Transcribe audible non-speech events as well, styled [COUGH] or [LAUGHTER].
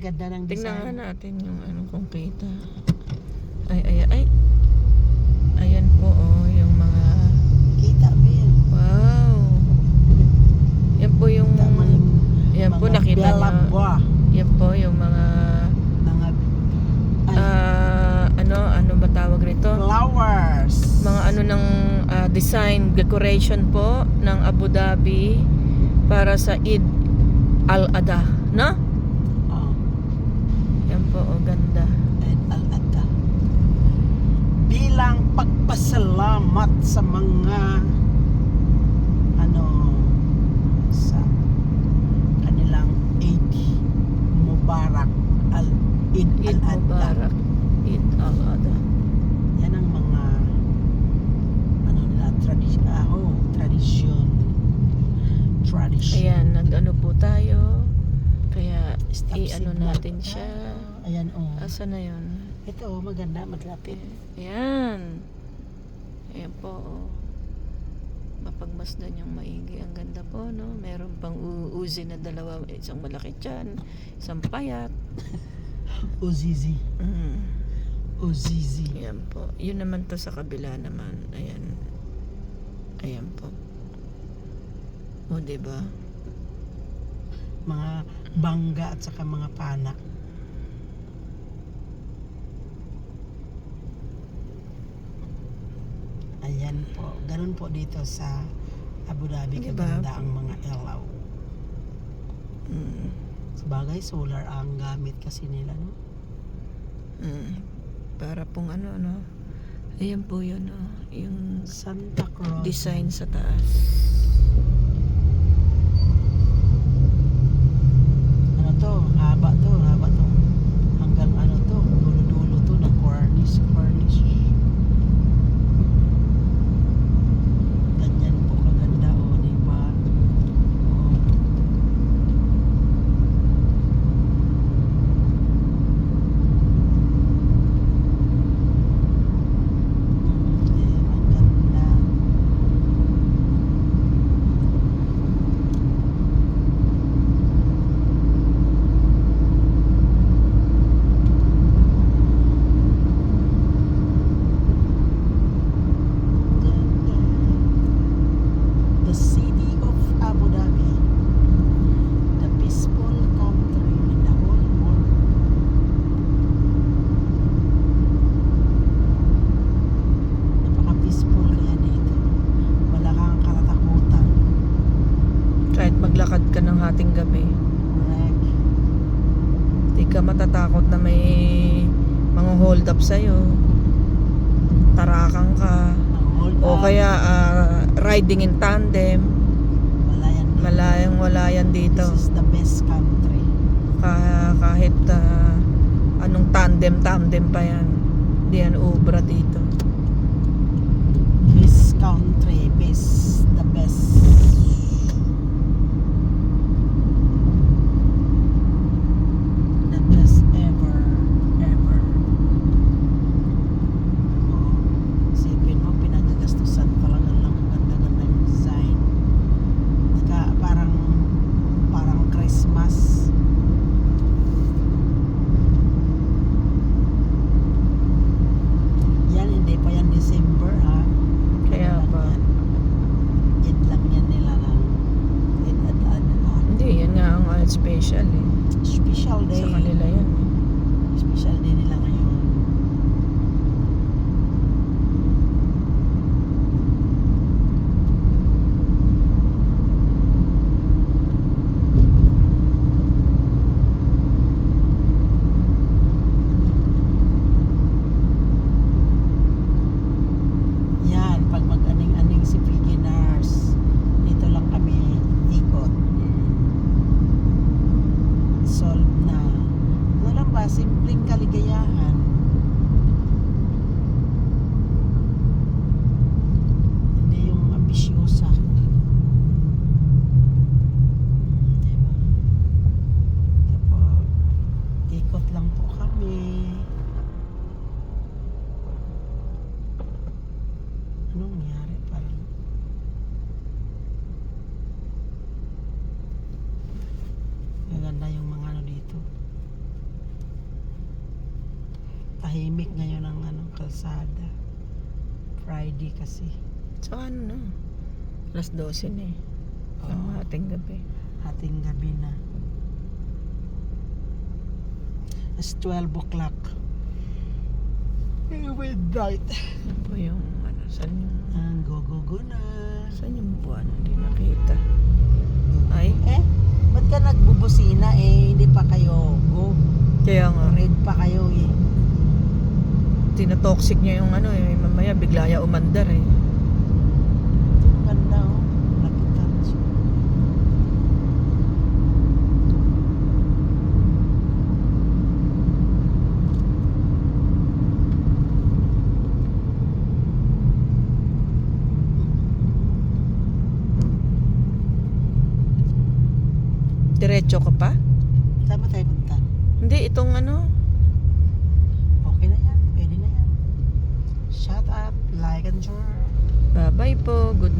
ganda ng Tingnan nga design. natin yung ano kung kita. Ay, ay, ay. Ayan po, oh, yung mga... Kita, Ben. Wow! Yan po yung... Yan po, nakita. Boa. Yan po, yung mga... Mga ah ano, ano ba tawag rito? flowers. Mga ano ng ah, design, decoration po ng Abu Dhabi para sa Eid Al-Adha, no? Oh, Yan po, oh, ganda. Eid al-Adha. Bilang pagpasalamat sa mga ano sa kanilang Eid Mubarak al-Eid Eid al-Adha. Mubarak. Eid Al-Adha. Yan ang mga ano nila tradisyon. Ah, oh, tradisyon. Tradisyon. Ayan, nag-ano po tayo. Kaya, Signal. natin siya. Ah, ayan oh. Asa na yun? Ito oh, maganda, maglapit. Ayan. Ayan po. oh. Mapagmasdan yung maigi. Ang ganda po, no? Meron pang uuzi na dalawa. Isang malaki dyan. Isang payat. [LAUGHS] Uzizi. Mm. Uzizi. Ayan po. Yun naman to sa kabila naman. Ayan. Ayan po. O, diba? Mga bangga at saka mga pana. Ayan po. Ganun po dito sa Abu Dhabi. Diba? Kaganda ang mga ilaw. Mm. Sabagay, solar ang gamit kasi nila, no? Mm. Para pong ano, no? Ayan po yun, no? Yung Santa Cruz. design sa taas. Ano to? Haba to, haba to. Hanggang ano to, dulo-dulo to ng cornice, cornice. Ganyan po kaganda, o, di ba? Oh. Mm, eh, ang ganda. The city of Abu Dhabi, the peaceful country in the whole world. Napaka-peaceful kaya dito. Wala kang katatakutan. Kahit maglakad ka ng hating gabi. Correct. Hindi ka matatakot na may mga hold up sa'yo. Tarakang ka. O kaya ah, riding in tandem. wala yan dito. Malayang wala yan dito. This is the best country. Ka- kahit ah, anong tandem-tandem pa yan. Hindi yan ubra dito. Best country, best, the best. The best ever, ever. Oo. Isipin mo, pinagagastusan talaga lang ang ganda-ganda yung design. Naka, parang, parang Christmas. Yan, hindi pa yan December ha. Kaya Yan pa. yan. Yan lang yan nila ng Eid al-Adha. Hindi, yan nga ang ah, special eh. Special day. Sa kanila yan. Special day nila ngayon. Tahimik ngayon ang ano, kalsada. Friday kasi. So ano na? Alas 12 na eh. Ang Oo. ating gabi. Ating gabi na. It's 12 o'clock. Eh, Midnight. Ano po yung ano? Saan yung, Ang go-go-go na. saan yung buwan? Hindi nakita. Ay, Eh, ba't ka nagbubusina eh? Hindi pa kayo go. kaya nga. Red pa kayo eh. Tinatoxic niya yung ano eh. Mamaya bigla ya umandar eh. Ganda oh. Lapitan siya. Diretso ka pa? Saan ba tayo punta? Hindi, itong ano. Okay na yan. Pwede na yan. Shut up. Like and share. Bye-bye po. Good